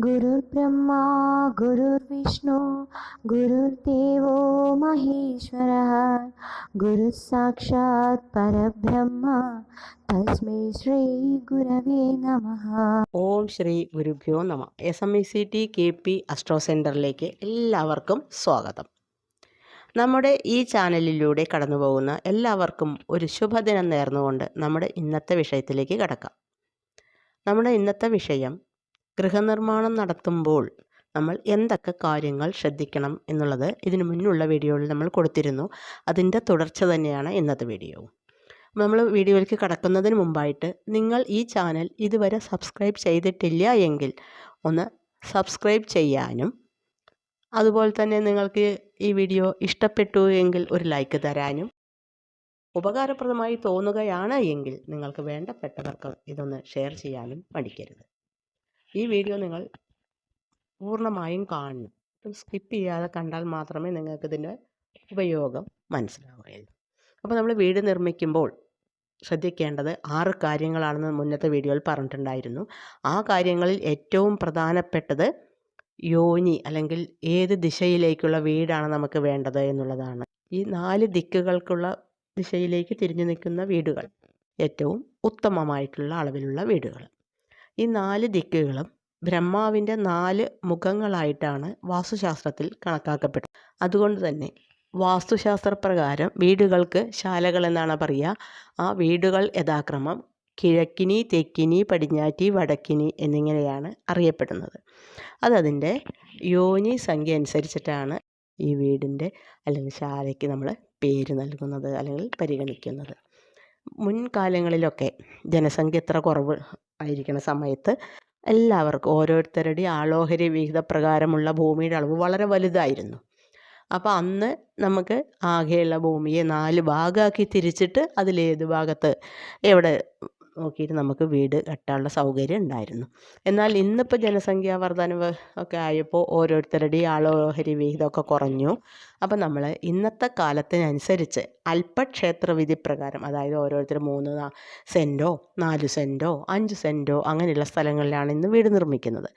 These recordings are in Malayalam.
गुरुर्ब्रह्मा गुरुर्विष्णु गुरुर्देवो महेश्वरः गुरुः साक्षात् परब्रह्म तस्मै श्रीगुरवे नमः ഓം ശ്രീ ഗുരുഭ്യോ നമ S M E C T K P astro സെൻറ്ററിലേക്ക് എല്ലാവർക്കും സ്വാഗതം നമ്മുടെ ഈ ചാനലിലൂടെ കടന്നു പോകുന്ന എല്ലാവർക്കും ഒരു ശുഭദിനം നേർന്നുകൊണ്ട് നമ്മുടെ ഇന്നത്തെ വിഷയത്തിലേക്ക് കടക്കാം നമ്മുടെ ഇന്നത്തെ വിഷയം ഗൃഹനിർമ്മാണം നടത്തുമ്പോൾ നമ്മൾ എന്തൊക്കെ കാര്യങ്ങൾ ശ്രദ്ധിക്കണം എന്നുള്ളത് ഇതിനു മുന്നുള്ള വീഡിയോയിൽ നമ്മൾ കൊടുത്തിരുന്നു. അതിന്റെ തുടർച്ച തന്നെയാണ് ഇന്നത്തെ വീഡിയോ. നമ്മൾ വീഡിയോയിലേക്ക് കടക്കുന്നതിന് മുമ്പായിട്ട് നിങ്ങൾ ഈ ചാനൽ ഇതുവരെ സബ്സ്ക്രൈബ് ചെയ്തിട്ടില്ല എങ്കിൽ ഒന്ന് സബ്സ്ക്രൈബ് ചെയ്യാനും അതുപോലെ തന്നെ നിങ്ങൾക്ക് ഈ വീഡിയോ ഇഷ്ടപ്പെട്ടു എങ്കിൽ ഒരു ലൈക്ക് തരാനും ഉപകാരപ്രദമായി തോന്നുകയാണ് എങ്കിൽ നിങ്ങൾക്ക് വേണ്ടപ്പെട്ടവർക്ക് ഇതൊന്ന് ഷെയർ ചെയ്യാനും മടിക്കരുത്. ഈ വീഡിയോ നിങ്ങൾ പൂർണമായും കാണണം. സ്കിപ്പ് ചെയ്യാതെ കണ്ടാൽ മാത്രമേ നിങ്ങൾക്ക് ഇതിന്റെ ഉപയോഗം മനസ്സിലാവുകയുള്ളൂ. അപ്പോൾ നമ്മൾ വീട് നിർമ്മിക്കുമ്പോൾ ശ്രദ്ധിക്കേണ്ടത് ആറ് കാര്യങ്ങളാണെന്ന് മുന്നത്തെ വീഡിയോയിൽ പറഞ്ഞിട്ടുണ്ടായിരുന്നു. ആ കാര്യങ്ങളിൽ ഏറ്റവും പ്രധാനപ്പെട്ടത് യോനി അല്ലെങ്കിൽ ഏത് ദിശയിലേക്കുള്ള വീടാണ് നമുക്ക് വേണ്ടത് എന്നുള്ളതാണ്. ഈ നാല് ദിക്കുകൾക്കുള്ള ദിശയിലേക്ക് തിരിഞ്ഞു നിൽക്കുന്ന വീടുകൾ ഏറ്റവും ഉത്തമമായിട്ടുള്ള അളവിലുള്ള വീടുകൾ. ഈ നാല് ദിക്കുകളും ബ്രഹ്മാവിന്റെ നാല് മുഖങ്ങളായിട്ടാണ് വാസ്തുശാസ്ത്രത്തിൽ കണക്കാക്കപ്പെട്ടത്. അതുകൊണ്ട് തന്നെ വാസ്തുശാസ്ത്രപ്രകാരം വീടുകൾക്ക് ശാലകൾ എന്നാണ് പറയുക. ആ വീടുകൾ യഥാക്രമം കിഴക്കിനി തെക്കിനി പടിഞ്ഞാറ്റി വടക്കിനി എന്നിങ്ങനെയാണ് അറിയപ്പെടുന്നത്. അതതിന്റെ യോനി സംഖ്യ അനുസരിച്ചിട്ടാണ് ഈ വീടിന്റെ അല്ലെങ്കിൽ ശാലയ്ക്ക് നമ്മൾ പേര് നൽകുന്നത് അല്ലെങ്കിൽ പരിഗണിക്കുന്നത്. മുൻകാലങ്ങളിലൊക്കെ ജനസംഖ്യ എത്ര കുറവ് ആയിരിക്കുന്ന സമയത്ത് എല്ലാവർക്കും ഓരോരുത്തരുടെ ആളോഹരി വിഹിതപ്രകാരമുള്ള ഭൂമിയുടെ അളവ് വളരെ വലുതായിരുന്നു. അപ്പോൾ അന്ന് നമുക്ക് ആകെയുള്ള ഭൂമിയെ നാല് ഭാഗമാക്കി തിരിച്ചിട്ട് അതിലേത് ഭാഗത്ത് എവിടെ നോക്കിയിട്ട് നമുക്ക് വീട് കെട്ടാനുള്ള സൗകര്യം ഉണ്ടായിരുന്നു. എന്നാൽ ഇന്നിപ്പോൾ ജനസംഖ്യാ വർധനവ് ഒക്കെ ആയപ്പോൾ ഓരോരുത്തരുടെയും ആളോഹരി വിഹിതമൊക്കെ കുറഞ്ഞു. അപ്പോൾ നമ്മൾ ഇന്നത്തെ കാലത്തിനനുസരിച്ച് അല്പക്ഷേത്ര വിധി പ്രകാരം അതായത് ഓരോരുത്തർ മൂന്ന് സെന്റോ നാല് സെന്റോ അഞ്ച് സെന്റോ അങ്ങനെയുള്ള സ്ഥലങ്ങളിലാണ് ഇന്ന് വീട് നിർമ്മിക്കുന്നത്.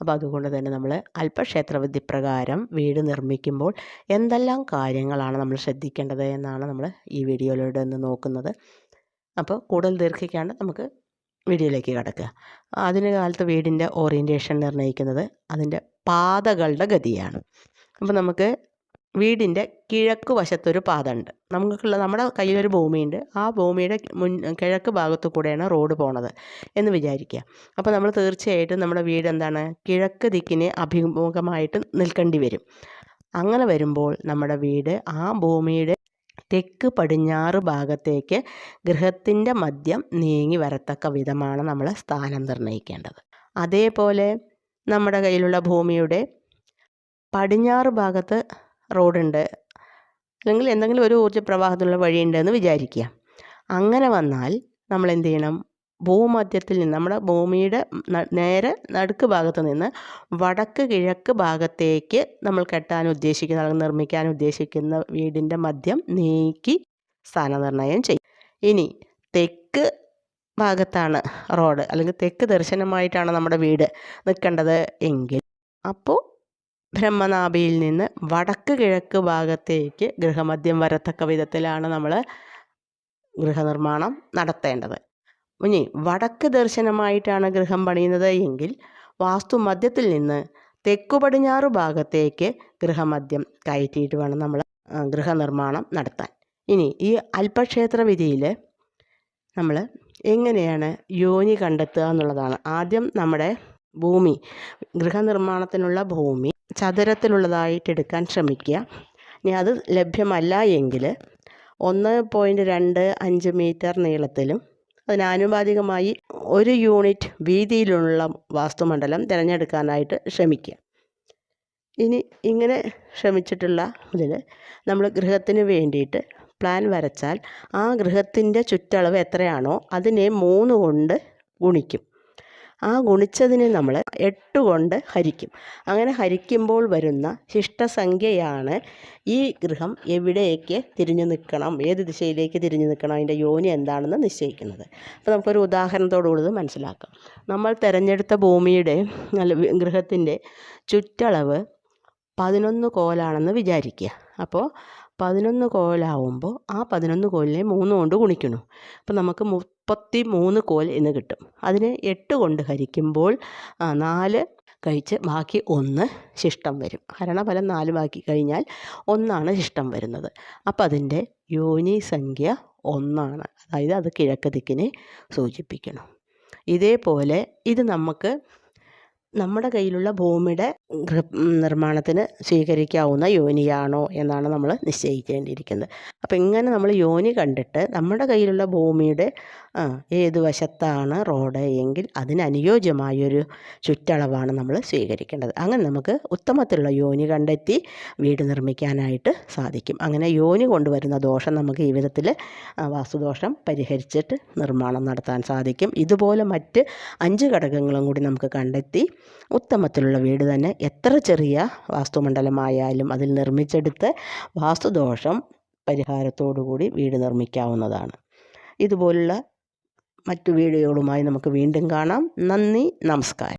അപ്പോൾ അതുകൊണ്ട് തന്നെ നമ്മൾ അല്പക്ഷേത്ര വിധി പ്രകാരം വീട് നിർമ്മിക്കുമ്പോൾ എന്തെല്ലാം കാര്യങ്ങളാണ് നമ്മൾ ശ്രദ്ധിക്കേണ്ടത് എന്നാണ് നമ്മൾ ഈ വീഡിയോയിലൂടെ ഒന്ന് നോക്കുന്നത്. അപ്പോൾ കൂടുതൽ ദീർഘിക്കാണ്ട് നമുക്ക് വീഡിയോയിലേക്ക് കിടക്കുക. ആധുനിക കാലത്ത് വീടിന്റെ ഓറിയന്റേഷൻ നിർണയിക്കുന്നത് അതിന്റെ പാതകളുടെ ഗതിയാണ്. അപ്പോൾ നമുക്ക് വീടിന്റെ കിഴക്ക് വശത്തൊരു പാത ഉണ്ട് നമുക്കുള്ള നമ്മുടെ കയ്യിലൊരു ഭൂമിയുണ്ട്. ആ ഭൂമിയുടെ മുൻ കിഴക്ക് ഭാഗത്തു കൂടെയാണ് റോഡ് പോണത് എന്ന് വിചാരിക്കുക. അപ്പോൾ നമ്മൾ തീർച്ചയായിട്ടും നമ്മുടെ വീട് എന്താണ്? കിഴക്ക് ദിക്കിനെ അഭിമുഖമായിട്ട് നിൽക്കേണ്ടി വരും. അങ്ങനെ വരുമ്പോൾ നമ്മുടെ വീട് ആ ഭൂമിയുടെ തെക്ക് പടിഞ്ഞാറ് ഭാഗത്തേക്ക് ഗൃഹത്തിന്റെ മദ്യം നീങ്ങി വരത്തക്ക വിധമാണ് നമ്മൾ സ്ഥാനം നിർണയിക്കേണ്ടത്. അതേപോലെ നമ്മുടെ കയ്യിലുള്ള ഭൂമിയുടെ പടിഞ്ഞാറ് ഭാഗത്ത് റോഡുണ്ട്. അല്ലെങ്കിൽ എന്തെങ്കിലും ഒരു ഊർജ പ്രവാഹത്തിലുള്ള വഴിയുണ്ടെന്ന് വിചാരിക്കുക. അങ്ങനെ വന്നാൽ നമ്മൾ എന്ത് ചെയ്യണം? ഭൂമധ്യത്തിൽ നിന്ന് നമ്മുടെ ഭൂമിയുടെ നേരെ നടുക്ക് ഭാഗത്ത് നിന്ന് വടക്ക് കിഴക്ക് ഭാഗത്തേക്ക് നമ്മൾ കെട്ടാൻ ഉദ്ദേശിക്കുന്ന അല്ലെങ്കിൽ നിർമ്മിക്കാൻ ഉദ്ദേശിക്കുന്ന വീടിന്റെ മധ്യം നീക്കി സ്ഥാനനിർണയം ചെയ്യും. ഇനി തെക്ക് ഭാഗത്താണ് റോഡ് അല്ലെങ്കിൽ തെക്ക് ദർശനമായിട്ടാണ് നമ്മുടെ വീട് നിൽക്കേണ്ടത് എങ്കിൽ. അപ്പോൾ ബ്രഹ്മനാഭിയിൽ നിന്ന് വടക്ക് കിഴക്ക് ഭാഗത്തേക്ക് ഗൃഹമധ്യം വരത്തക്ക വിധത്തിലാണ് നമ്മൾ ഗൃഹനിർമ്മാണം നടത്തേണ്ടത്. ഇനി വടക്ക് ദർശനമായിട്ടാണ് ഗൃഹം പണിയുന്നത് എങ്കിൽ വാസ്തു മധ്യത്തിൽ നിന്ന് തെക്കു പടിഞ്ഞാറ് ഭാഗത്തേക്ക് ഗൃഹമദ്യം കയറ്റിയിട്ട് വേണം നമ്മൾ ഗൃഹനിർമ്മാണം നടത്താൻ. ഇനി ഈ അല്പക്ഷേത്ര വിധിയിൽ നമ്മൾ എങ്ങനെയാണ് യോനി കണ്ടെത്തുക എന്നുള്ളതാണ്. ആദ്യം നമ്മുടെ ഭൂമി ഗൃഹനിർമ്മാണത്തിനുള്ള ഭൂമി ചതുരത്തിലുള്ളതായിട്ട് എടുക്കാൻ ശ്രമിക്കുക. ഇനി അത് ലഭ്യമല്ല എങ്കിൽ ഒന്ന് പോയിന്റ് രണ്ട് അഞ്ച് മീറ്റർ നീളത്തിലും അതിനാനുപാതികമായി ഒരു യൂണിറ്റ് വീതിയിലുള്ള വാസ്തുമണ്ഡലം തിരഞ്ഞെടുക്കാനായിട്ട് ശ്രമിക്കുക. ഇനി ഇങ്ങനെ ശ്രമിച്ചിട്ടുള്ള ഇതിൽ നമ്മൾ ഗൃഹത്തിന് വേണ്ടിയിട്ട് പ്ലാൻ വരച്ചാൽ ആ ഗൃഹത്തിന്റെ ചുറ്റളവ് എത്രയാണോ അതിനെ മൂന്ന് കൊണ്ട് ഗുണിക്കും. ആ ഗുണിച്ചതിനെ നമ്മൾ എട്ട് കൊണ്ട് ഹരിക്കും. അങ്ങനെ ഹരിക്കുമ്പോൾ വരുന്ന ശിഷ്ടസംഖ്യയാണ് ഈ ഗൃഹം എവിടേക്ക് തിരിഞ്ഞു നിൽക്കണം ഏത് ദിശയിലേക്ക് തിരിഞ്ഞു നിൽക്കണം അതിന്റെ യോനി എന്താണെന്ന് നിശ്ചയിക്കുന്നത്. അപ്പോൾ നമുക്കൊരു ഉദാഹരണത്തോടുകൂടി മനസ്സിലാക്കാം. നമ്മൾ തിരഞ്ഞെടുത്ത ഭൂമിയുടെ ഗൃഹത്തിന്റെ ചുറ്റളവ് പതിനൊന്ന് കോലാണെന്ന് വിചാരിക്കുക. അപ്പോൾ പതിനൊന്ന് കോലാവുമ്പോൾ ആ പതിനൊന്ന് കോലിനെ മൂന്ന് കൊണ്ട് ഗുണിക്കുന്നു. അപ്പോൾ നമുക്ക് മുപ്പത്തി മൂന്ന് കോൽ എന്ന് കിട്ടും. അതിനെ എട്ട് കൊണ്ട് ഹരിക്കുമ്പോൾ നാല് കഴിച്ച് ബാക്കി ഒന്ന് ശിഷ്ടം വരും. ഹരണഫലം നാല് ബാക്കി കഴിഞ്ഞാൽ ഒന്നാണ് ശിഷ്ടം വരുന്നത്. അപ്പോൾ അതിന്റെ യോനി സംഖ്യ ഒന്നാണ്. അതായത് അത് കിഴക്ക് ദിക്കിനെ സൂചിപ്പിക്കണം ഇതേപോലെ ഇത് നമുക്ക് നമ്മുടെ കയ്യിലുള്ള ഭൂമിയുടെ നിർമ്മാണത്തിന് സ്വീകരിക്കാവുന്ന യോനിയാണോ എന്നാണ് നമ്മൾ നിശ്ചയിക്കേണ്ടിയിരിക്കുന്നത്. അപ്പോൾ ഇങ്ങനെ നമ്മൾ യോനി കണ്ടിട്ട് നമ്മുടെ കയ്യിലുള്ള ഭൂമിയുടെ ഏത് വശത്താണ് റോഡ് എങ്കിൽ അതിനനുയോജ്യമായൊരു ചുറ്റളവാണ് നമ്മൾ സ്വീകരിക്കേണ്ടത്. അങ്ങനെ നമുക്ക് ഉത്തമത്തിലുള്ള യോനി കണ്ടെത്തി വീട് നിർമ്മിക്കാനായിട്ട് സാധിക്കും. അങ്ങനെ യോനി കൊണ്ടുവരുന്ന ദോഷം നമുക്ക് ഈ വിധത്തിൽ വാസ്തുദോഷം പരിഹരിച്ചിട്ട് നിർമ്മാണം നടത്താൻ സാധിക്കും. ഇതുപോലെ മറ്റ് അഞ്ച് ഘടകങ്ങളും കൂടി നമുക്ക് കണ്ടെത്തി ഉത്തമത്തിലുള്ള വീട് തന്നെ എത്ര ചെറിയ വാസ്തുമണ്ഡലമായാലും അതിൽ നിർമ്മിച്ചെടുത്ത് വാസ്തുദോഷം പരിഹാരത്തോടുകൂടി വീട് നിർമ്മിക്കാവുന്നതാണ്. ഇതുപോലുള്ള മറ്റു വീഡിയോകളുമായി നമുക്ക് വീണ്ടും കാണാം. നന്ദി നമസ്കാരം.